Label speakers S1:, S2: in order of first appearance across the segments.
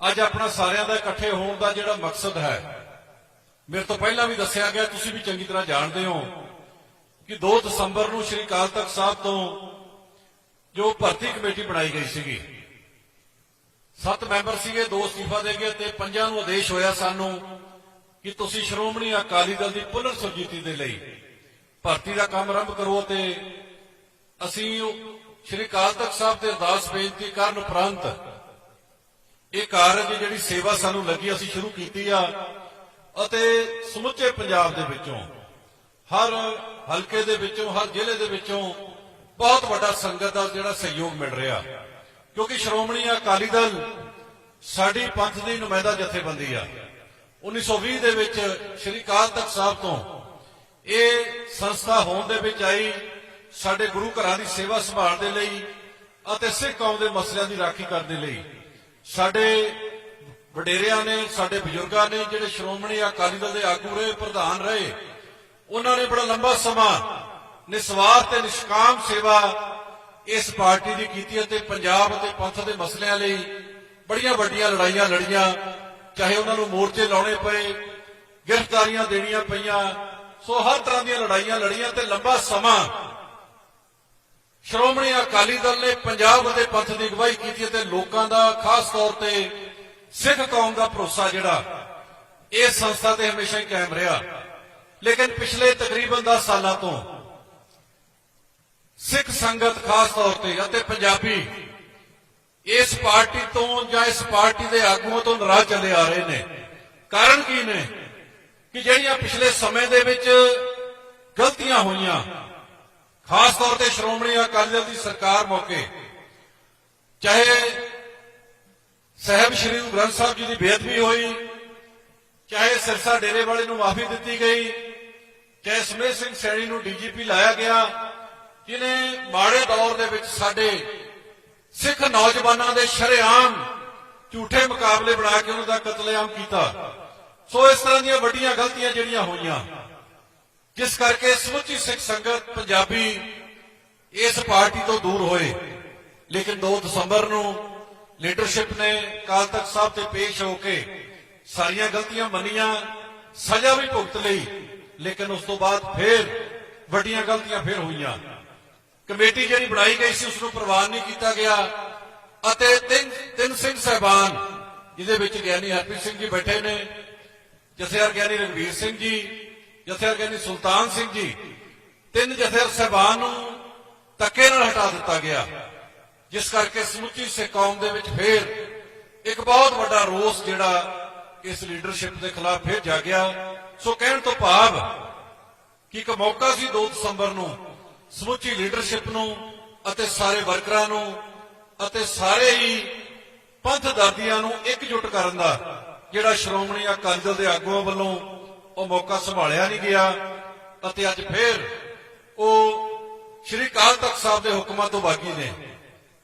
S1: ਅੱਜ ਆਪਣਾ ਸਾਰਿਆਂ ਦਾ ਇਕੱਠੇ ਹੋਣ ਦਾ ਜਿਹੜਾ ਮਕਸਦ ਹੈ, ਮੇਰੇ ਤੋਂ ਪਹਿਲਾਂ ਵੀ ਦੱਸਿਆ ਗਿਆ, ਤੁਸੀਂ ਵੀ ਚੰਗੀ ਤਰ੍ਹਾਂ ਜਾਣਦੇ ਹੋ ਕਿ 2 ਦਸੰਬਰ ਨੂੰ ਸ਼੍ਰੀ ਅਕਾਲ ਤਖਤ ਸਾਹਿਬ ਤੋਂ ਜੋ ਭਰਤੀ ਕਮੇਟੀ ਬਣਾਈ ਗਈ ਸੀਗੀ, ਸੱਤ ਮੈਂਬਰ ਸੀਗੇ, ਦੋ ਅਸਤੀਫਾ ਦੇ ਗਏ ਤੇ ਪੰਜਾਂ ਨੂੰ ਆਦੇਸ਼ ਹੋਇਆ ਸਾਨੂੰ ਕਿ ਤੁਸੀਂ ਸ਼੍ਰੋਮਣੀ ਅਕਾਲੀ ਦਲ ਦੀ ਪੁਨਰ ਸੁਰਜੀਤੀ ਦੇ ਲਈ ਭਰਤੀ ਦਾ ਕੰਮ ਆਰੰਭ ਕਰੋ ਤੇ ਅਸੀਂ ਸ਼੍ਰੀ ਅਕਾਲ ਤਖਤ ਸਾਹਿਬ ਦੇ ਅਰਦਾਸ ਬੇਨਤੀ ਕਰਨ ਉਪਰੰਤ ਇਹ ਕਾਰਜ ਜਿਹੜੀ ਸੇਵਾ ਸਾਨੂੰ ਲੱਗੀ, ਅਸੀਂ ਸ਼ੁਰੂ ਕੀਤੀ ਆ ਅਤੇ ਸਮੁੱਚੇ ਪੰਜਾਬ ਦੇ ਵਿੱਚੋਂ, ਹਰ ਹਲਕੇ ਦੇ ਵਿੱਚੋਂ, ਹਰ ਜ਼ਿਲ੍ਹੇ ਦੇ ਵਿੱਚੋਂ ਬਹੁਤ ਵੱਡਾ ਸੰਗਤ ਦਾ ਜਿਹੜਾ ਸਹਿਯੋਗ ਮਿਲ ਰਿਹਾ। ਕਿਉਂਕਿ ਸ਼੍ਰੋਮਣੀ ਅਕਾਲੀ ਦਲ ਸਾਡੀ ਪੰਥ ਦੀ ਨੁਮਾਇੰਦਾ ਜਥੇਬੰਦੀ ਆ। 1920 ਦੇ ਵਿੱਚ ਸ਼੍ਰੀ ਅਕਾਲ ਤਖਤ ਸਾਹਿਬ ਤੋਂ ਇਹ ਸੰਸਥਾ ਹੋਣ ਦੇ ਵਿੱਚ ਆਈ ਸਾਡੇ ਗੁਰੂ ਘਰਾਂ ਦੀ ਸੇਵਾ ਸੰਭਾਲ ਦੇ ਲਈ ਅਤੇ ਸਿੱਖ ਕੌਮ ਦੇ ਮਸਲਿਆਂ ਦੀ ਰਾਖੀ ਕਰਨ ਦੇ ਲਈ। ਸਾਡੇ ਵਡੇਰਿਆਂ ਨੇ, ਸਾਡੇ ਬਜ਼ੁਰਗਾਂ ਨੇ, ਜਿਹੜੇ ਸ਼੍ਰੋਮਣੀ ਅਕਾਲੀ ਦਲ ਦੇ ਆਗੂ ਰਹੇ, ਪ੍ਰਧਾਨ ਰਹੇ, ਉਹਨਾਂ ਨੇ ਬੜਾ ਲੰਬਾ ਸਮਾਂ ਨਿਸਵਾਰਥ ਤੇ ਨਿਸ਼ਕਾਮ ਸੇਵਾ ਇਸ ਪਾਰਟੀ ਦੀ ਕੀਤੀ ਅਤੇ ਪੰਜਾਬ ਅਤੇ ਪੰਥ ਦੇ ਮਸਲਿਆਂ ਲਈ ਬੜੀਆਂ ਵੱਡੀਆਂ ਲੜਾਈਆਂ ਲੜੀਆਂ, ਚਾਹੇ ਉਹਨਾਂ ਨੂੰ ਮੋਰਚੇ ਲਾਉਣੇ ਪਏ, ਗ੍ਰਿਫਤਾਰੀਆਂ ਦੇਣੀਆਂ ਪਈਆਂ। ਸੋ ਹਰ ਤਰ੍ਹਾਂ ਦੀਆਂ ਲੜਾਈਆਂ ਲੜੀਆਂ ਤੇ ਲੰਬਾ ਸਮਾਂ ਸ਼੍ਰੋਮਣੀ ਅਕਾਲੀ ਦਲ ਨੇ ਪੰਜਾਬ ਅਤੇ ਪੰਥ ਦੀ ਅਗਵਾਈ ਕੀਤੀ ਅਤੇ ਲੋਕਾਂ ਦਾ ਖਾਸ ਤੌਰ ਤੇ ਸਿੱਖ ਕੌਮ ਦਾ ਭਰੋਸਾ ਜਿਹੜਾ ਇਸ ਸੰਸਥਾ ਤੇ ਹਮੇਸ਼ਾ ਹੀ ਕਾਇਮ ਰਿਹਾ। ਲੇਕਿਨ ਪਿਛਲੇ ਤਕਰੀਬਨ 10 ਸਾਲਾਂ ਤੋਂ ਸਿੱਖ ਸੰਗਤ ਖਾਸ ਤੌਰ ਤੇ ਅਤੇ ਪੰਜਾਬੀ ਇਸ ਪਾਰਟੀ ਤੋਂ ਜਾਂ ਇਸ ਪਾਰਟੀ ਦੇ ਆਗੂਆਂ ਤੋਂ ਨਾਰਾਜ਼ ਚੱਲੇ ਆ ਰਹੇ ਨੇ। ਕਾਰਨ ਕੀ ਨੇ? ਕਿ ਜਿਹੜੀਆਂ ਪਿਛਲੇ ਸਮੇਂ ਦੇ ਵਿੱਚ ਗਲਤੀਆਂ ਹੋਈਆਂ ਖਾਸ ਤੌਰ ਤੇ ਸ਼੍ਰੋਮਣੀ ਅਕਾਲੀ ਦਲ ਦੀ ਸਰਕਾਰ ਮੌਕੇ, ਚਾਹੇ ਸਹਿਬ ਸ਼੍ਰੀ ਗੁਰੂ ਗ੍ਰੰਥ ਸਾਹਿਬ ਜੀ ਦੀ ਬੇਅਦਬੀ ਹੋਈ, ਚਾਹੇ ਸਿਰਸਾ ਡੇਰੇ ਵਾਲੇ ਨੂੰ ਮਾਫੀ ਦਿੱਤੀ ਗਈ, ਚਾਹੇ ਸਮੇਤ ਸਿੰਘ ਸੈਣੀ ਨੂੰ ਡੀਜੀਪੀ ਲਾਇਆ ਗਿਆ, ਜਿਨੇ ਮਾੜੇ ਦੌਰ ਦੇ ਵਿੱਚ ਸਾਡੇ ਸਿੱਖ ਨੌਜਵਾਨਾਂ ਦੇ ਸ਼ਰੇਆਮ ਝੂਠੇ ਮੁਕਾਬਲੇ ਬਣਾ ਕੇ ਉਹਨਾਂ ਦਾ ਕਤਲੇਆਮ ਕੀਤਾ। ਸੋ ਇਸ ਤਰ੍ਹਾਂ ਦੀਆਂ ਵੱਡੀਆਂ ਗਲਤੀਆਂ ਜਿਹੜੀਆਂ ਹੋਈਆਂ ਜਿਸ ਕਰਕੇ ਸਮੁੱਚੀ ਸਿੱਖ ਸੰਗਤ ਪੰਜਾਬੀ ਇਸ ਪਾਰਟੀ ਤੋਂ ਦੂਰ ਹੋਏ। ਲੇਕਿਨ 2 ਦਸੰਬਰ ਨੂੰ ਲੀਡਰਸ਼ਿਪ ਨੇ ਕਾਲ ਤਖਤ ਸਾਹਿਬ ਤੇ ਪੇਸ਼ ਹੋ ਕੇ ਸਾਰੀਆਂ ਗਲਤੀਆਂ ਮੰਨੀਆਂ, ਸਜ਼ਾ ਵੀ ਭੁਗਤ ਲਈ, ਲੇਕਿਨ ਉਸ ਤੋਂ ਬਾਅਦ ਫੇਰ ਵੱਡੀਆਂ ਗਲਤੀਆਂ ਫੇਰ ਹੋਈਆਂ। ਕਮੇਟੀ ਜਿਹੜੀ ਬਣਾਈ ਗਈ ਸੀ ਉਸ ਨੂੰ ਪ੍ਰਵਾਨ ਨਹੀਂ ਕੀਤਾ ਗਿਆ ਅਤੇ ਤਿੰਨ ਤਿੰਨ ਸਿੰਘ ਸਹਿਬਾਨ, ਜਿਹਦੇ ਵਿੱਚ ਗਿਆਨੀ ਹਰਪ੍ਰੀਤ ਸਿੰਘ ਜੀ ਬੈਠੇ ਨੇ ਜਥੇਦਾਰ ਗਿਆਨੀ ਰਣਵੀਰ ਸਿੰਘ ਜੀ ਜਥੇਦਾਰ ਕਹਿੰਦੀ ਸੁਲਤਾਨ ਸਿੰਘ ਜੀ, ਤਿੰਨ ਜਥੇਦਾਰ ਸਹਿਬਾਨ ਨੂੰ ਧੱਕੇ ਨਾਲ ਹਟਾ ਦਿੱਤਾ ਗਿਆ। ਜਿਸ ਕਰਕੇ ਸਮੁੱਚੀ ਸਿੱਖ ਕੌਮ ਦੇ ਵਿੱਚ ਫੇਰ ਇੱਕ ਬਹੁਤ ਵੱਡਾ ਰੋਸ ਜਿਹੜਾ ਇਸ ਲੀਡਰਸ਼ਿਪ ਦੇ ਖਿਲਾਫ ਫੇਰ ਜਾਗਿਆ ਸੋ ਕਹਿਣ ਤੋਂ ਭਾਵ ਕਿ ਇੱਕ ਮੌਕਾ ਸੀ 2 ਦਸੰਬਰ ਨੂੰ ਸਮੁੱਚੀ ਲੀਡਰਸ਼ਿਪ ਨੂੰ ਅਤੇ ਸਾਰੇ ਵਰਕਰਾਂ ਨੂੰ ਅਤੇ ਸਾਰੇ ਹੀ ਪੰਥ ਦਾਦੀਆਂ ਨੂੰ ਇਕਜੁੱਟ ਕਰਨ ਦਾ, ਜਿਹੜਾ ਸ਼੍ਰੋਮਣੀ ਅਕਾਲੀ ਦਲ ਦੇ ਆਗੂਆਂ ਵੱਲੋਂ ਉਹ ਮੌਕਾ ਸੰਭਾਲਿਆ ਨਹੀਂ ਗਿਆ ਅਤੇ ਅੱਜ ਫੇਰ ਉਹ ਸ਼੍ਰੀ ਅਕਾਲ ਤਖਤ ਸਾਹਿਬ ਦੇ ਹੁਕਮਾਂ ਤੋਂ ਬਾਗੀ ਨੇ।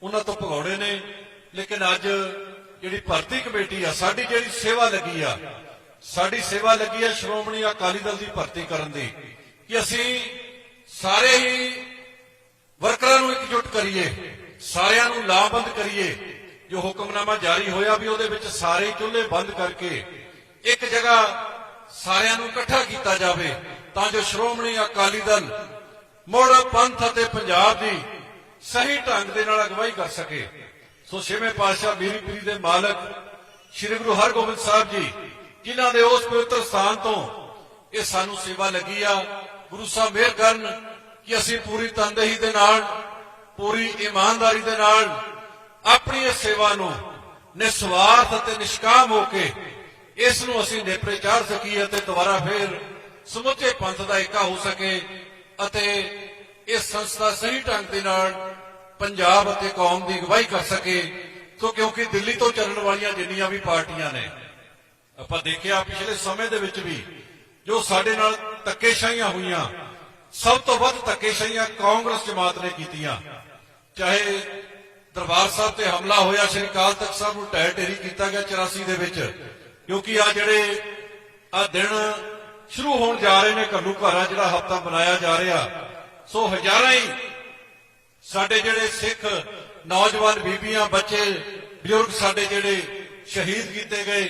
S1: ਉਹਨਾਂ ਤੋਂ ਭਗੌੜੇ ਨੇ, ਲੇਕਿਨ ਅੱਜ ਜਿਹੜੀ ਭਰਤੀ ਕਮੇਟੀ ਆ, ਸਾਡੀ ਜਿਹੜੀ ਸੇਵਾ ਲੱਗੀ ਆ, ਸਾਡੀ ਸੇਵਾ ਲੱਗੀ ਆ ਸ਼੍ਰੋਮਣੀ ਅਕਾਲੀ ਦਲ ਦੀ ਭਰਤੀ ਕਰਨ ਦੀ ਕਿ ਅਸੀਂ ਸਾਰੇ ਹੀ ਵਰਕਰਾਂ ਨੂੰ ਇਕਜੁੱਟ ਕਰੀਏ, ਸਾਰਿਆਂ ਨੂੰ ਲਾਭਬੰਦ ਕਰੀਏ। ਜੋ ਹੁਕਮਨਾਮਾ ਜਾਰੀ ਹੋਇਆ ਵੀ ਉਹਦੇ ਵਿੱਚ ਸਾਰੇ ਚੁੱਲ੍ਹੇ ਬੰਦ ਕਰਕੇ ਇੱਕ ਜਗ੍ਹਾ ਸਾਰਿਆਂ ਨੂੰ ਇਕੱਠਾ ਕੀਤਾ ਜਾਵੇ, ਤਾਂ ਜੋ ਸ਼੍ਰੋਮਣੀ ਅਕਾਲੀ ਦਲ ਮੁੜ ਪੰਥ ਅਤੇ ਪੰਜਾਬ ਦੀ ਸਹੀ ਢੰਗ ਦੇ ਨਾਲ ਅਗਵਾਈ ਕਰ ਸਕੇ। ਸੋ ਛੇਵੇਂ ਪਾਤਸ਼ਾਹ ਮੀਰੀ ਪੀਰੀ ਦੇ ਮਾਲਕ ਸ੍ਰੀ ਗੁਰੂ ਹਰਗੋਬਿੰਦ ਸਾਹਿਬ ਜੀ, ਜਿਨ੍ਹਾਂ ਦੇ ਉਸ ਪਵਿੱਤਰ ਸਥਾਨ ਤੋਂ ਇਹ ਸਾਨੂੰ ਸੇਵਾ ਲੱਗੀ ਆ, ਗੁਰੂ ਸਾਹਿਬ ਮਿਹਰ ਕਰਨ ਕਿ ਅਸੀਂ ਪੂਰੀ ਤਨਦੇਹੀ ਦੇ ਨਾਲ, ਪੂਰੀ ਇਮਾਨਦਾਰੀ ਦੇ ਨਾਲ ਆਪਣੀ ਇਸ ਸੇਵਾ ਨੂੰ ਨਿਸਵਾਰਥ ਅਤੇ ਨਿਸ਼ਕਾਮ ਹੋ ਕੇ ਇਸ ਨੂੰ ਅਸੀਂ ਨੇਪਰੇ ਚਾੜ ਸਕੀਏ ਅਤੇ ਦੁਬਾਰਾ ਫਿਰ ਸਮੁੱਚੇ ਪੰਥ ਦਾ ਏਕਾ ਹੋ ਸਕੇ ਅਤੇ ਇਸ ਸੰਸਥਾ ਸਹੀ ਢੰਗ ਦੇ ਨਾਲ ਪੰਜਾਬ ਅਤੇ ਕੌਮ ਦੀ ਅਗਵਾਈ ਕਰ ਸਕੇ ਸੋ ਕਿਉਂਕਿ ਦਿੱਲੀ ਤੋਂ ਚੱਲਣ ਵਾਲੀਆਂ ਜਿੰਨੀਆਂ ਵੀ ਪਾਰਟੀਆਂ ਨੇ, ਆਪਾਂ ਦੇਖਿਆ ਪਿਛਲੇ ਸਮੇਂ ਦੇ ਵਿੱਚ ਵੀ ਜੋ ਸਾਡੇ ਨਾਲ ਧੱਕੇਸ਼ਾਹੀਆਂ ਹੋਈਆਂ, ਸਭ ਤੋਂ ਵੱਧ ਧੱਕੇਸ਼ਾਹੀਆਂ ਕਾਂਗਰਸ ਜਮਾਤ ਨੇ ਕੀਤੀਆਂ। ਚਾਹੇ ਦਰਬਾਰ ਸਾਹਿਬ ਤੇ ਹਮਲਾ ਹੋਇਆ, ਸ਼੍ਰੀ ਅਕਾਲ ਤਖਤ ਸਾਹਿਬ ਨੂੰ ਢਹਿ ਢੇਰੀ ਕੀਤਾ ਗਿਆ 84 ਦੇ ਵਿੱਚ ਕਿਉਂਕਿ ਆ ਜਿਹੜੇ ਆ ਦਿਨ ਸ਼ੁਰੂ ਹੋਣ ਜਾ ਰਹੇ ਨੇ ਘੱਲੂ ਘਾਰਾ ਜਿਹੜਾ ਹਫਤਾ ਮਨਾਇਆ ਜਾ ਰਿਹਾ, ਸੋ ਹਜ਼ਾਰਾਂ ਹੀ ਸਾਡੇ ਜਿਹੜੇ ਸਿੱਖ ਨੌਜਵਾਨ ਬੀਬੀਆਂ, ਬੱਚੇ, ਬਜ਼ੁਰਗ ਸਾਡੇ ਜਿਹੜੇ ਸ਼ਹੀਦ ਕੀਤੇ ਗਏ,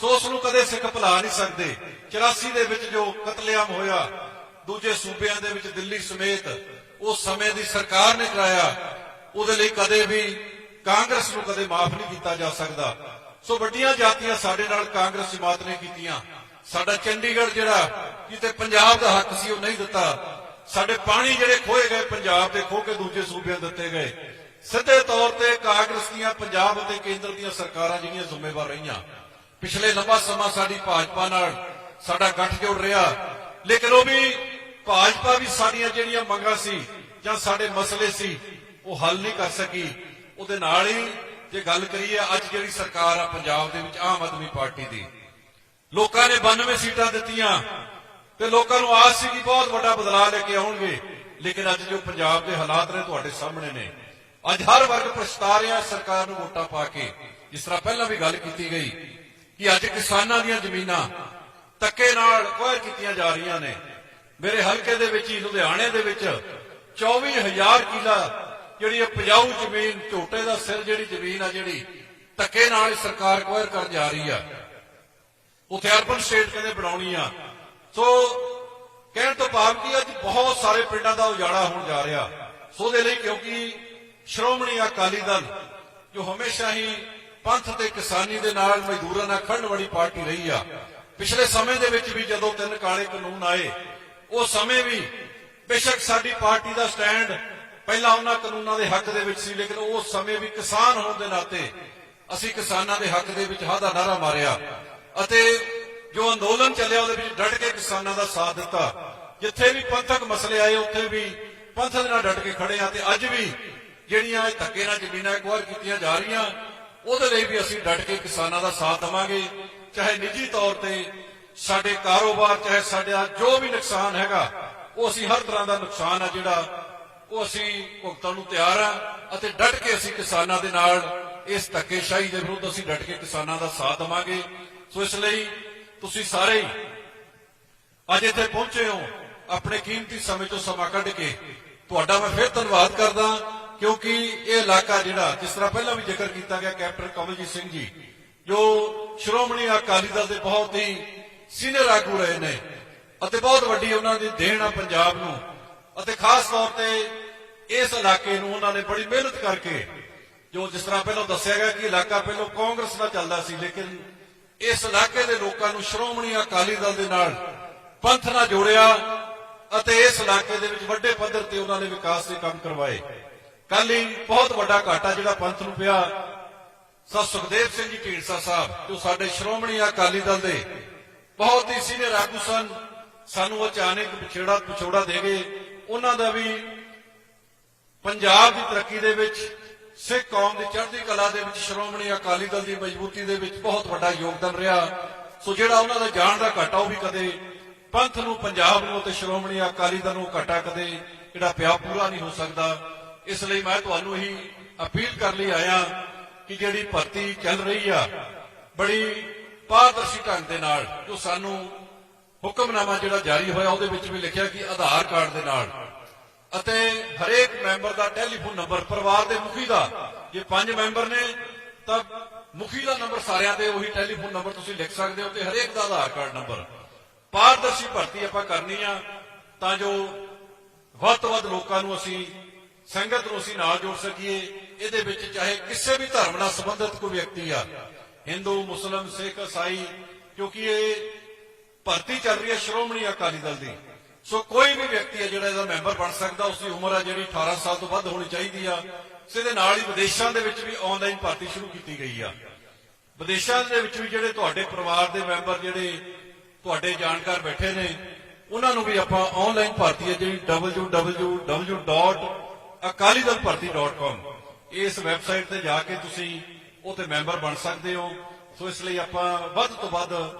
S1: ਸੋ ਉਸ ਨੂੰ ਕਦੇ ਸਿੱਖ ਭੁਲਾ ਨਹੀਂ ਸਕਦੇ। 84 ਦੇ ਵਿੱਚ ਜੋ ਕਤਲੇਆਮ ਹੋਇਆ, ਦੂਜੇ ਸੂਬਿਆਂ ਦੇ ਵਿੱਚ ਦਿੱਲੀ ਸਮੇਤ, ਉਸ ਸਮੇਂ ਦੀ ਸਰਕਾਰ ਨੇ ਕਰਾਇਆ ਉਹਦੇ ਲਈ ਕਦੇ ਵੀ ਕਾਂਗਰਸ ਨੂੰ ਕਦੇ ਮਾਫ ਨਹੀਂ ਕੀਤਾ ਜਾ ਸਕਦਾ। ਸੋ ਵੱਡੀਆਂ ਜਾਤੀਆਂ ਸਾਡੇ ਨਾਲ ਕਾਂਗਰਸ ਜਮਾਤ ਨੇ ਕੀਤੀਆਂ। ਸਾਡਾ ਚੰਡੀਗੜ੍ਹ ਜਿਹੜਾ ਕਿਤੇ ਪੰਜਾਬ ਦਾ ਹੱਕ ਸੀ, ਉਹ ਨਹੀਂ ਦਿੱਤਾ। ਸਾਡੇ ਪਾਣੀ ਜਿਹੜੇ ਖੋਏ ਗਏ ਪੰਜਾਬ ਦੇ ਖੋ ਕੇ ਦੂਜੇ ਸੂਬਿਆਂ ਦਿੱਤੇ ਗਏ। ਸਿੱਧੇ ਤੌਰ ਤੇ ਕਾਂਗਰਸ ਦੀਆਂ, ਪੰਜਾਬ ਅਤੇ ਕੇਂਦਰ ਦੀਆਂ ਸਰਕਾਰਾਂ ਜਿਹੜੀਆਂ ਜ਼ਿੰਮੇਵਾਰ ਰਹੀਆਂ। ਪਿਛਲੇ ਲੰਬਾ ਸਮਾਂ ਸਾਡੀ ਭਾਜਪਾ ਨਾਲ ਸਾਡਾ ਗੱਠਜੋੜ ਰਿਹਾ। ਲੇਕਿਨ ਉਹ ਵੀ ਭਾਜਪਾ ਵੀ ਸਾਡੀਆਂ ਜਿਹੜੀਆਂ ਮੰਗਾਂ ਸੀ ਜਾਂ ਸਾਡੇ ਮਸਲੇ ਸੀ, ਉਹ ਹੱਲ ਨਹੀਂ ਕਰ ਸਕੀ। ਉਹਦੇ ਨਾਲ ਹੀ ਜੇ ਗੱਲ ਕਰੀਏ ਅੱਜ ਜਿਹੜੀ ਸਰਕਾਰ ਆ ਪੰਜਾਬ ਦੇ ਵਿੱਚ, ਆਮ ਆਦਮੀ ਪਾਰਟੀ ਦੀ, ਲੋਕਾਂ ਨੇ 92 ਸੀਟਾਂ ਦਿੱਤੀਆਂ ਤੇ ਲੋਕਾਂ ਨੂੰ ਆਸ ਸੀ ਕਿ ਬਹੁਤ ਵੱਡਾ ਬਦਲਾਅ ਲੈ ਕੇ ਆਉਣਗੇ। ਲੇਕਿਨ ਅੱਜ ਜੋ ਪੰਜਾਬ ਦੇ ਹਾਲਾਤ ਨੇ ਤੁਹਾਡੇ ਸਾਹਮਣੇ ਨੇ, ਅੱਜ ਹਰ ਵਰਗ ਪਛਤਾ ਰਿਹਾ, ਸਰਕਾਰ ਨੂੰ ਵੋਟਾਂ ਪਾ ਕੇ। ਜਿਸ ਤਰ੍ਹਾਂ ਪਹਿਲਾਂ ਵੀ ਗੱਲ ਕੀਤੀ ਗਈ ਕਿ ਅੱਜ ਕਿਸਾਨਾਂ ਦੀਆਂ ਜ਼ਮੀਨਾਂ ਤੱਕੇ ਨਾਲ ਕੋਹਰ ਕੀਤੀਆਂ ਜਾ ਰਹੀਆਂ ਨੇ। ਮੇਰੇ ਹਲਕੇ ਦੇ ਵਿੱਚ ਹੀ, ਲੁਧਿਆਣੇ ਦੇ ਵਿੱਚ 24000 ਕਿਲਾ ਜਿਹੜੀ ਇਹ ਪਜਾਊ ਜ਼ਮੀਨ, ਝੋਟੇ ਦਾ ਸਿਰ ਜਿਹੜੀ ਜ਼ਮੀਨ ਆ ਜਿਹੜੀ ਤੱਕੇ ਨਾਲ ਸਰਕਾਰ ਕੋਹਰ ਕਰਨ ਜਾ ਰਹੀ ਆ। ਉੱਥੇ ਅਰਬਨ ਸਟੇਟ ਕਹਿੰਦੇ ਬਣਾਉਣੀ ਆ। ਸੋ ਕਹਿਣ ਤੋਂ ਭਾਵ ਕਿ ਅੱਜ ਬਹੁਤ ਸਾਰੇ ਪਿੰਡਾਂ ਦਾ ਉਜਾੜਾ ਹੋਣ ਜਾ ਰਿਹਾ। ਸੋ ਉਹਦੇ ਲਈ ਕਿਉਂਕਿ ਸ਼੍ਰੋਮਣੀ ਅਕਾਲੀ ਦਲ, ਜੋ ਹਮੇਸ਼ਾ ਹੀ ਪੰਥ ਤੇ ਕਿਸਾਨੀ ਦੇ ਨਾਲ ਮਜ਼ਦੂਰਾਂ ਨਾਲ ਖੜਨ ਵਾਲੀ ਪਾਰਟੀ ਰਹੀ ਆ, ਪਿਛਲੇ ਸਮੇਂ ਦੇ ਵਿੱਚ ਵੀ ਜਦੋਂ ਤਿੰਨ ਕਾਲੇ ਕਾਨੂੰਨ ਆਏ, ਉਹ ਸਮੇਂ ਵੀ ਬੇਸ਼ੱਕ ਸਾਡੀ ਪਾਰਟੀ ਦਾ ਸਟੈਂਡ ਪਹਿਲਾਂ ਉਹਨਾਂ ਕਾਨੂੰਨਾਂ ਦੇ ਹੱਕ ਦੇ ਵਿੱਚ ਸੀ, ਲੇਕਿਨ ਉਸ ਸਮੇਂ ਵੀ ਕਿਸਾਨ ਹੋਣ ਦੇ ਨਾਤੇ ਅਸੀਂ ਕਿਸਾਨਾਂ ਦੇ ਹੱਕ ਦੇ ਵਿੱਚ ਹਾਦਾ ਨਾਰਾ ਮਾਰਿਆ ਅਤੇ ਜੋ ਅੰਦੋਲਨ ਚੱਲਿਆ, ਉਹਦੇ ਵਿੱਚ ਡਟ ਕੇ ਕਿਸਾਨਾਂ ਦਾ ਸਾਥ ਦਿੱਤਾ। ਜਿੱਥੇ ਵੀ ਪੰਥਕ ਮਸਲੇ ਆਏ, ਉੱਥੇ ਵੀ ਪੰਥ ਦੇ ਨਾਲ ਡਟ ਕੇ ਖੜੇ ਆ ਤੇ ਅੱਜ ਵੀ ਜਿਹੜੀਆਂ ਇਹ ਧੱਕੇ ਨਾਲ ਜ਼ਮੀਨਾਂ ਐਕਵਾਇਰ ਕੀਤੀਆਂ ਜਾ ਰਹੀਆਂ, ਉਹਦੇ ਲਈ ਵੀ ਅਸੀਂ ਡਟ ਕੇ ਕਿਸਾਨਾਂ ਦਾ ਸਾਥ ਦੇਵਾਂਗੇ। ਚਾਹੇ ਨਿੱਜੀ ਤੌਰ ਤੇ ਸਾਡੇ ਕਾਰੋਬਾਰ, ਚਾਹੇ ਸਾਡਾ ਜੋ ਵੀ ਨੁਕਸਾਨ ਹੈਗਾ, ਉਹ ਅਸੀਂ ਹਰ ਤਰ੍ਹਾਂ ਦਾ ਨੁਕਸਾਨ ਆ ਜਿਹੜਾ ਉਹ ਅਸੀਂ ਭੁਗਤਣ ਨੂੰ ਤਿਆਰ ਆ ਅਤੇ ਡਟ ਕੇ ਅਸੀਂ ਕਿਸਾਨਾਂ ਦੇ ਨਾਲ ਇਸ ਧੱਕੇਸ਼ਾਹੀ ਦੇ ਵਿਰੁੱਧ ਅਸੀਂ ਡਟ ਕੇ ਕਿਸਾਨਾਂ ਦਾ ਸਾਥ ਦੇਵਾਂਗੇ। ਸੋ ਇਸ ਲਈ ਤੁਸੀਂ ਸਾਰੇ ਅੱਜ ਇੱਥੇ ਪਹੁੰਚੇ ਹੋ। ਆਪਣੇ ਕੀਮਤੀ ਸਮੇਂ ਤੋਂ ਸਮਾਂ ਕੱਢ ਕੇ ਤੁਹਾਡਾ ਮੈਂ ਫਿਰ ਧੰਨਵਾਦ ਕਰਦਾ, ਕਿਉਂਕਿ ਇਹ ਇਲਾਕਾ ਜਿਹੜਾ, ਜਿਸ ਤਰ੍ਹਾਂ ਪਹਿਲਾਂ ਵੀ ਜ਼ਿਕਰ ਕੀਤਾ ਗਿਆ ਕੈਪਟਨ ਕਮਲਜੀਤ ਸਿੰਘ ਜੀ, ਜੋ ਸ਼੍ਰੋਮਣੀ ਅਕਾਲੀ ਦਲ ਦੇ ਬਹੁਤ ਹੀ ਸੀਨੀਅਰ ਆਗੂ ਰਹੇ ਨੇ ਅਤੇ ਬਹੁਤ ਵੱਡੀ ਉਹਨਾਂ ਦੀ ਦੇਣ ਆ ਪੰਜਾਬ ਨੂੰ। ਅਤੇ ਖਾਸ ਤੌਰ ਤੇ ਇਸ ਇਲਾਕੇ ਨੂੰ ਉਹਨਾਂ ਨੇ ਬੜੀ ਮਿਹਨਤ ਕਰਕੇ ਜੋ ਜਿਸ ਤਰ੍ਹਾਂ ਪਹਿਲਾਂ ਦੱਸਿਆ ਗਿਆ ਕਿ ਇਲਾਕਾ ਪਹਿਲਾਂ ਕਾਂਗਰਸ ਨਾਲ ਚੱਲਦਾ ਸੀ, ਲੇਕਿਨ ਇਸ ਇਲਾਕੇ ਦੇ ਲੋਕਾਂ ਨੂੰ ਸ਼੍ਰੋਮਣੀ ਅਕਾਲੀ ਦਲ ਦੇ ਨਾਲ ਪੰਥ ਨਾਲ ਜੋੜਿਆ ਅਤੇ ਇਸ ਇਲਾਕੇ ਦੇ ਵਿੱਚ ਵੱਡੇ ਪੱਧਰ ਤੇ ਉਹਨਾਂ ਨੇ ਵਿਕਾਸ ਦੇ ਕੰਮ ਕਰਵਾਏ। ਕੱਲ ਹੀ ਬਹੁਤ ਵੱਡਾ ਘਾਟਾ ਜਿਹੜਾ ਪੰਥ ਨੂੰ ਪਿਆ ਸਾ ਸੁਖਦੇਵ ਸਿੰਘ ਜੀ ਢੀਂਡਸਾ ਸਾਹਿਬ, ਜੋ ਸਾਡੇ ਸ਼੍ਰੋਮਣੀ ਅਕਾਲੀ ਦਲ ਦੇ ਬਹੁਤ ਹੀ ਸੀਨੀਅਰ ਆਗੂ ਸਨ, ਸਾਨੂੰ ਅਚਾਨਕ ਵਿਛੇੜਾ ਵਿਛੋੜਾ ਦੇ ਗਏ। ਉਹਨਾਂ ਦਾ ਵੀ ਪੰਜਾਬ ਦੀ ਤਰੱਕੀ ਦੇ ਵਿੱਚ, ਸਿੱਖ ਕੌਮ ਦੀ ਚੜ੍ਹਦੀ ਕਲਾ ਦੇ ਵਿੱਚ ਸ਼੍ਰੋਮਣੀ ਅਕਾਲੀ ਦਲ ਦੀ ਮਜ਼ਬੂਤੀ ਦੇ ਵਿੱਚ ਬਹੁਤ ਵੱਡਾ ਯੋਗਦਾਨ ਰਿਹਾ। ਸੋ ਜਿਹੜਾ ਉਹਨਾਂ ਦਾ ਜਾਣ ਦਾ ਘਾਟਾ ਉਹ ਵੀ ਕਦੇ ਪੰਥ ਨੂੰ, ਪੰਜਾਬ ਨੂੰ ਤੇ ਸ਼੍ਰੋਮਣੀ ਅਕਾਲੀ ਦਲ ਨੂੰ ਘਾਟਾ ਕਦੇ ਜਿਹੜਾ ਪਿਆ ਪੂਰਾ ਨਹੀਂ ਹੋ ਸਕਦਾ। ਇਸ ਲਈ ਮੈਂ ਤੁਹਾਨੂੰ ਹੀ ਅਪੀਲ ਕਰਨ ਲਈ ਆਇਆ ਕਿ ਜਿਹੜੀ ਭਰਤੀ ਚੱਲ ਰਹੀ ਆ, ਬੜੀ ਪਾਰਦਰਸ਼ੀ ਢੰਗ ਦੇ ਨਾਲ ਜੋ ਸਾਨੂੰ ਹੁਕਮਨਾਮਾ ਜਿਹੜਾ ਜਾਰੀ ਹੋਇਆ, ਉਹਦੇ ਵਿੱਚ ਵੀ ਲਿਖਿਆ ਕਿ ਆਧਾਰ ਕਾਰਡ ਦੇ ਨਾਲ। ਅਤੇ ਹਰੇਕ ਮੈਂਬਰ ਦਾ ਟੈਲੀਫੋਨ ਨੰਬਰ, ਪਰਿਵਾਰ ਦੇ ਮੁਖੀ ਦਾ। ਜੇ ਪੰਜ ਮੈਂਬਰ ਨੇ, ਤਾਂ ਮੁਖੀ ਦਾ ਨੰਬਰ ਸਾਰਿਆਂ ਦੇ, ਉਹੀ ਟੈਲੀਫੋਨ ਨੰਬਰ ਤੁਸੀਂ ਲਿਖ ਸਕਦੇ ਹੋ ਤੇ ਹਰੇਕ ਦਾ ਆਧਾਰ ਕਾਰਡ ਨੰਬਰ। ਪਾਰਦਰਸ਼ੀ ਭਰਤੀ ਆਪਾਂ ਕਰਨੀ ਆ, ਤਾਂ ਜੋ ਵੱਧ ਤੋਂ ਵੱਧ ਲੋਕਾਂ ਨੂੰ ਅਸੀਂ, ਸੰਗਤ ਨੂੰ ਅਸੀਂ ਨਾਲ ਜੋੜ ਸਕੀਏ। ਇਹਦੇ ਵਿੱਚ ਚਾਹੇ ਕਿਸੇ ਵੀ ਧਰਮ ਨਾਲ ਸੰਬੰਧਿਤ ਕੋਈ ਵਿਅਕਤੀ ਆ, ਹਿੰਦੂ, ਮੁਸਲਮ, ਸਿੱਖ, ਈਸਾਈ, ਕਿਉਂਕਿ ਇਹ ਭਰਤੀ ਚੱਲ ਰਹੀ ਹੈ ਸ਼੍ਰੋਮਣੀ ਅਕਾਲੀ ਦਲ ਦੀ। ਸੋ ਕੋਈ ਵੀ ਵਿਅਕਤੀ ਹੈ ਜਿਹੜਾ ਇਹਦਾ ਮੈਂਬਰ ਬਣ ਸਕਦਾ ਉਸ ਦੀ ਉਮਰ ਹੈ ਜਿਹੜੀ 18 ਸਾਲ ਤੋਂ ਵੱਧ ਹੋਣੀ ਚਾਹੀਦੀ ਆ। ਸਿੱਧੇ ਨਾਲ ਹੀ ਵਿਦੇਸ਼ਾਂ ਦੇ ਵਿੱਚ ਵੀ ਆਨਲਾਈਨ ਭਰਤੀ ਸ਼ੁਰੂ ਕੀਤੀ ਗਈ ਆ। ਵਿਦੇਸ਼ਾਂ ਦੇ ਵਿੱਚ ਵੀ ਜਿਹੜੇ ਤੁਹਾਡੇ ਪਰਿਵਾਰ ਦੇ ਮੈਂਬਰ ਜਿਹੜੇ ਤੁਹਾਡੇ ਜਾਣਕਾਰ ਬੈਠੇ ਨੇ, ਉਹਨਾਂ ਨੂੰ ਵੀ ਆਪਾਂ ਆਨਲਾਈਨ ਭਰਤੀ ਹੈ ਜਿਹੜੀ www.akalidalbharti.com ਇਸ ਵੈਬਸਾਈਟ ਤੇ ਜਾ ਕੇ ਤੁਸੀਂ ਉਹ ਮੈਂਬਰ ਬਣ ਸਕਦੇ ਹੋ। ਸੋ ਇਸ ਲਈ ਆਪਾਂ ਵੱਧ ਤੋਂ ਵੱਧ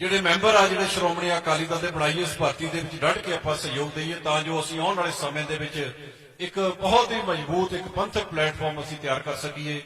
S1: ਜਿਹੜੇ ਮੈਂਬਰ ਆ, ਜਿਹੜੇ ਸ਼੍ਰੋਮਣੀ ਅਕਾਲੀ ਦਲ ਦੇ ਬਣਾਈਏ ਇਸ ਭਰਤੀ ਦੇ ਵਿੱਚ ਡਟ ਕੇ ਆਪਾਂ ਸਹਿਯੋਗ ਦਈਏ, ਤਾਂ ਜੋ ਅਸੀਂ ਆਉਣ ਵਾਲੇ ਸਮੇਂ ਦੇ ਵਿੱਚ ਇੱਕ ਬਹੁਤ ਹੀ ਮਜ਼ਬੂਤ, ਇੱਕ ਪੰਥਕ ਪਲੇਟਫਾਰਮ ਅਸੀਂ ਤਿਆਰ ਕਰ ਸਕੀਏ।